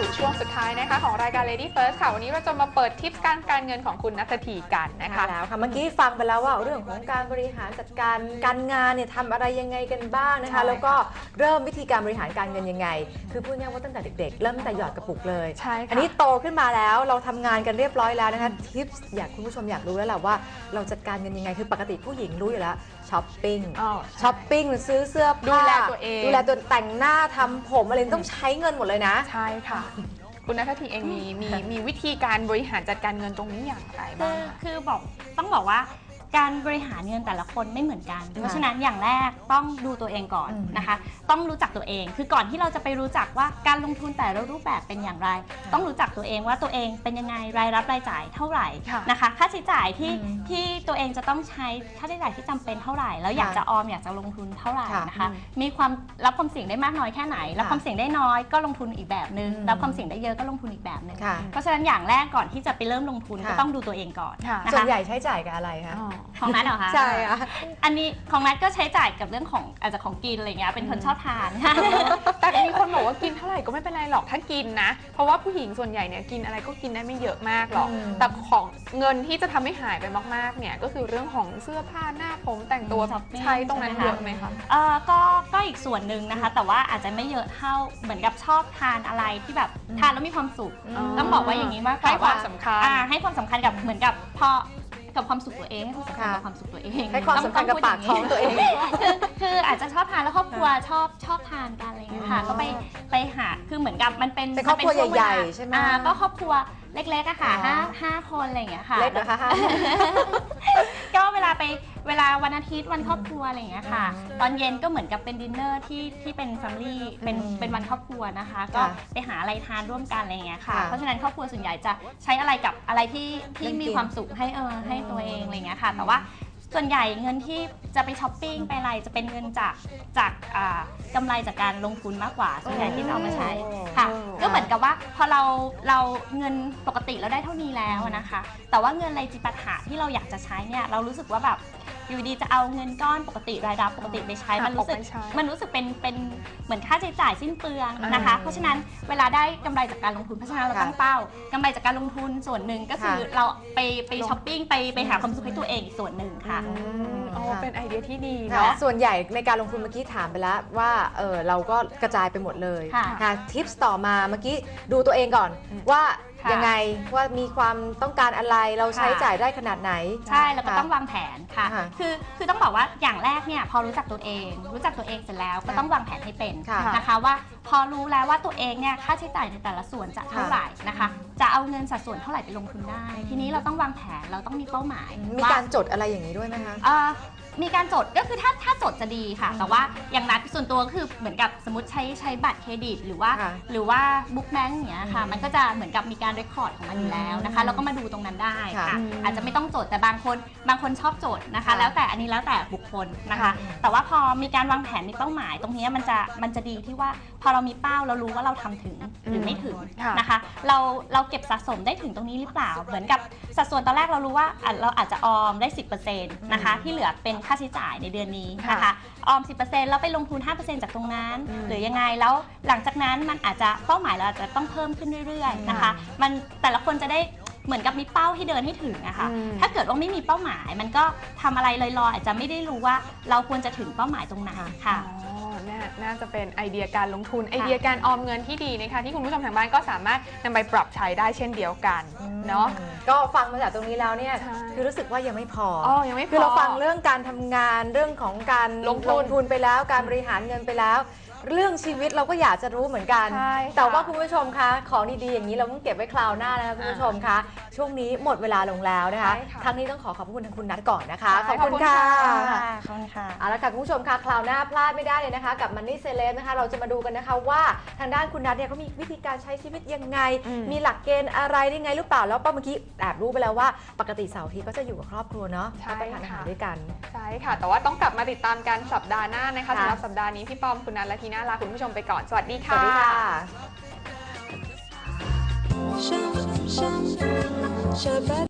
สู่ช่วงสุดท้ายนะคะ ของรายการ Lady First ค่ะ วันนี้เราจะมาเปิดทิปการการเงินของคุณนัทธีกันนะคะใช่แล้วค่ะเมื่อกี้ฟังไปแล้วว่าเรื่องของการบริหารจัดการการงานเนี่ยทำอะไรยังไงกันบ้างนะใช่คะ แล้วก็เริ่มวิธีการบริหารการเงินยังไง คือพูดง่ายๆว่าตั้งแต่เด็กๆ เริ่มตั้งแต่หยอดกระปุกเลยใช่ค่ะอันนี้โตขึ้นมาแล้วเราทำงานกันเรียบร้อยแล้วนะคะทิปอยากคุณผู้ชมอยากรู้แล้วแหละว่า เราจัดการเงินยังไงคือปกติผู้หญิงรู้อยู่แล้วช้อปปิ้งอ๋อช้อปปิ้งซื้อเสื้อผ้าดูแลตัวเองดูแลตัวแต่งหน้าทำผมอะไรต้องใช้เงินหมดเลยนะใช่ค่ะคุณนัทธีเองมีมีมีวิธีการบริหารจัดการเงินตรงนี้อย่างไรคืบ้างอคะ คือบอกต้องบอกว่า การบริหารเงินแต่ละคนไม่เหมือนกันค่ะเพราะฉะนั้นอย่างแรกต้องดูตัวเองก่อนอืมนะคะ ต้องรู้จักตัวเอง คือก่อนที่เราจะไปรู้จักว่าการลงทุนแต่ละรูปแบบเป็นอย่างไร ต้องรู้จักตัวเองว่าตัวเองเป็นยังไงรายรับรายจ่ายเท่าไหร่ค่ะนะคะ ค่าใช้จ่ายที่อืมที่ตัวเองจะต้องใช้ค่าใช้จ่ายที่จำเป็นเท่าไหร่ แล้วอยากค่ะจะออมอยากจะลงทุนเท่าไหร่ค่ะนะคะอืมมีความรับความเสี่ยงได้มากน้อยแค่ไหน รับค่ะความเสี่ยงได้น้อยก็ลงทุนอีกแบบหนึ่งอืมรับความเสี่ยงได้เยอะก็ลงทุนอีกแบบหนึ่งค่ะเพราะฉะนั้นอย่างแรกก่อนที่จะไปเริ่มลงทุนค่ะก็ต้องดูตัวเองก่อนค่ะนะส่วนคะใหญ่ใช้จ่ายกับอะไรคะอ๋อของนัทเหรอคะใช่ค่ะ อันนี้ของนัทก็ใช้จ่ายกับเรื่องของอาจจะของกินอะไรเงี้ยเป็นคนชอบทานค่ะแต่มีคนบอกว่ากินเท่าไหร่ก็ไม่เป็นไรหรอกถ้ากินนะ เพราะว่าผู้หญิงส่วนใหญ่เนี่ยกินอะไรก็กินได้ไม่เยอะมากหรอก อืมแต่ของเงินที่จะทำให้หายไปมากๆเนี่ยก็คือเรื่องของเสื้อผ้าหน้าผมแต่งตัวช้อปปิ้ง ใช้ตรงนั้นใช่ไหมคะเยอะไหมคะ เอ่อก็ก็อีกส่วนหนึ่งนะคะ แต่ว่าอาจจะไม่เยอะเท่าเหมือนกับชอบทานอะไรที่แบบอืมทานแล้วมีความสุขอ๋อต้องบอกว่าอย่างนี้มากกให้ความว่าสำคัญ อ่าให้ความสำคัญกับเหมือนกับพอ กับความสุขตัวเองให้ความสำคัญค่ะกับความสุขตัวเองให้ความสำคัญกับปากท้องตัวเองคือคืออาจจะชอบทานแล้วครอบครัวชอบชอบทานกันอะไรอย่างเงี้ยค่ะอ๋อก็ไปไปหาคือเหมือนกับมันเป็นเป็นครอบครัวมัช่งเวลาใหญ่ๆใช่ไหมอ่าก็ครอบครัวเล็กๆอะค่ะอ๋อห้าห้าคนอะไรอย่างเงี้ยค่ะเล็กนะคะก็เวลาไปเวลาวันอาทิตย์วันครอบครัวอะไรอย่างเงี้ยค่ะอืมตอนเย็นก็เหมือนกับเป็นดินเนอร์ที่ที่เป็นแฟมิลี่เป็นอืมเป็นวันครอบครัวนะคะ ก็ค่ะไปหาอะไรทานร่วมกันอะไรอย่างเงี้ยค่ะค่ะเพราะฉะนั้นครอบครัวส่วนใหญ่จะใช้อะไรกับอะไรที่ที่เรื่องกินมีความสุขให้เออให้ตัวเองอะไรอย่างเงี้ยค่ะ แต่ว่า ส่วนใหญ่เงินที่จะไปช้อปปิ้งไปอะไรจะเป็นเงินจากจากอ่ากำไรจากการลงทุนมากกว่าส่วนใหญ่ที่จะเอามาใช้ค่ะโอ้ก็เหมือนกับว่าพอเราเราเงินปกติเราได้เท่านี้แล้วนะคะ แต่ว่าเงินรายจิปาถะที่เราอยากจะใช้เนี่ยเรารู้สึกว่าแบบ อยู่ดีจะเอาเงินก้อนปกติรายรับปกติไปใช้หักมันรู้สึกออกไปใช้มันรู้สึกเป็นเป็นเหมือนค่าใช้จ่ายสิ้นเปลืองนะคะอ่าเพราะฉะนั้นเวลาได้กำไรจากการลงทุนเพราะฉะนั้นเราค่ะตั้งเป้ากำไรจากการลงทุนส่วนหนึ่งก็คือค่ะเราไปไปช้อปปิ้งไปไปหาความสุขให้ตัวเองอีกส่วนหนึ่งค่ะอืมอ๋อค่ะเป็นไอเดียที่ดีเนาะเนาะส่วนใหญ่ในการลงทุนเมื่อกี้ถามไปแล้วว่าเออเราก็กระจายไปหมดเลยค่ะทิปส์ต่อมาเมื่อกี้ดูตัวเองก่อนอืมว่า ค่ะยังไงว่ามีความต้องการอะไรเราใช้ค่ะ จ่ายได้ขนาดไหน ใช่แล้วก็ค่ะต้องวางแผนค่ะ ค่ะคือคือต้องบอกว่าอย่างแรกเนี่ยพอรู้จักตัวเอง รู้จักตัวเองเสร็จแล้วก็ค่ะต้องวางแผนให้เป็นค่ะ นะคะว่าพอรู้แล้วว่าตัวเองเนี่ยค่าใช้จ่ายในแต่ละส่วนจะเท่าไหร่นะคะ จะเอาเงินสัดส่วนเท่าไหร่ไปลงทุนได้ ทีนี้เราต้องวางแผนเราต้องมีเป้าหมายมีว่าการจดอะไรอย่างนี้ด้วยไหมคะเอ่อมีการจดก็คือถ้าถ้าจดจะดีค่ะ แต่ว่าอย่างนัดส่วนตัวก็คือเหมือนกับสมมติใช้ใช้บัตรเครดิต หรือว่าค่ะหรือว่าบุ๊กแบงก์อย่างเงี้ยค่ะอืมมันก็จะเหมือนกับมีการเรคคอร์ดของมันอยู่แล้วนะคะอืมเราก็มาดูตรงนั้นได้ค่ะค่ะอืมอาจจะไม่ต้องจดแต่บางคนบางคนชอบจดนะคะค่ะแล้วแต่อันนี้แล้วแต่บุคคลนะคะค่ะแต่ว่าพอมีการวางแผนมีเป้าหมาย ตรงเนี้ยมันจะมันจะดีที่ว่าพอเรามีเป้าเรารู้ว่าเราทำถึงหรือไม่ถึงค่ะ นะคะ เราเราเก็บสะสมได้ถึงตรงนี้หรือเปล่า เหมือนกับสัดส่วนตอนแรกเรารู้ว่าอะเราอาจจะออมได้ 10%นะคะอืมที่เหลือเป็นค่าใช้จ่ายในเดือนนี้ค่ะนะคะ ออม 10%แล้วไปลงทุน 5%จากตรงนั้น อืมหรือยังไงแล้วหลังจากนั้นมันอาจจะเป้าหมายเราอาจจะต้องเพิ่มขึ้นเรื่อยๆนะคะ มันแต่ละคนจะได้ เหมือนกับมีเป้าให้เดินให้ถึงอะค่ะ อืม ถ้าเกิดว่าไม่มีเป้าหมาย มันก็ทำอะไรลอยๆอาจจะไม่ได้รู้ว่าเราควรจะถึงเป้าหมายตรงไหนค่ะ อ๋อน่าน่าจะเป็นไอเดียการลงทุนไอเดียการออมเงินที่ดีนะคะที่คุณผู้ชมทางบ้านก็สามารถนำไปปรับใช้ได้เช่นเดียวกันเนาะ ก็ฟังมาจากตรงนี้แล้วเนี่ยใช่ คือรู้สึกว่ายังไม่พอออ๋อยังไม่พอ คือเราฟังเรื่องการทำงานเรื่องของการลงทุนทุนไปแล้วการบริหารเงินไปแล้ว เรื่องชีวิตเราก็อยากจะรู้เหมือนกัน ใช่ค่ะ แต่ว่าคุณผู้ชมคะ ของดีๆอย่างนี้เราต้องเก็บไว้คราวหน้านะคะคุณผู้ชมคะ ช่วงนี้หมดเวลาลงแล้วนะคะ ใช่ค่ะทั้งนี้ต้องขอขอบคุณทางคุณนัทก่อนนะคะใช่ขอบคุณขอบคุณค่ะค่ะ ขอบคุณค่ะ เอาละค่ะคุณผู้ชมคะคราวหน้าพลาดไม่ได้เลยนะคะกับมันนี่เซเลบนะคะเราจะมาดูกันนะคะว่าทางด้านคุณนัทเนี่ยเขามีวิธีการใช้ชีวิตยังไงอืมมีหลักเกณฑ์อะไรยังไงหรือเปล่าแล้วป้าเมื่อกี้แอบรู้ไปแล้วว่า ปกติเสาร์อาทิตย์ก็จะอยู่กับครอบครัวเนาะใช่ก็ไปทานอาหารค่ะ ด้วยกัน ใช่ค่ะ แต่ว่าต้องกลับมาติดตามกันสัปดาห์หน้านะคะค่ะ สำหรับสัปดาห์นี้พี่ปอมคุณนันและทีน่าลาคุณผู้ชมไปก่อน สวัสดีสค่ะ วัสดีค่ะ Shabbat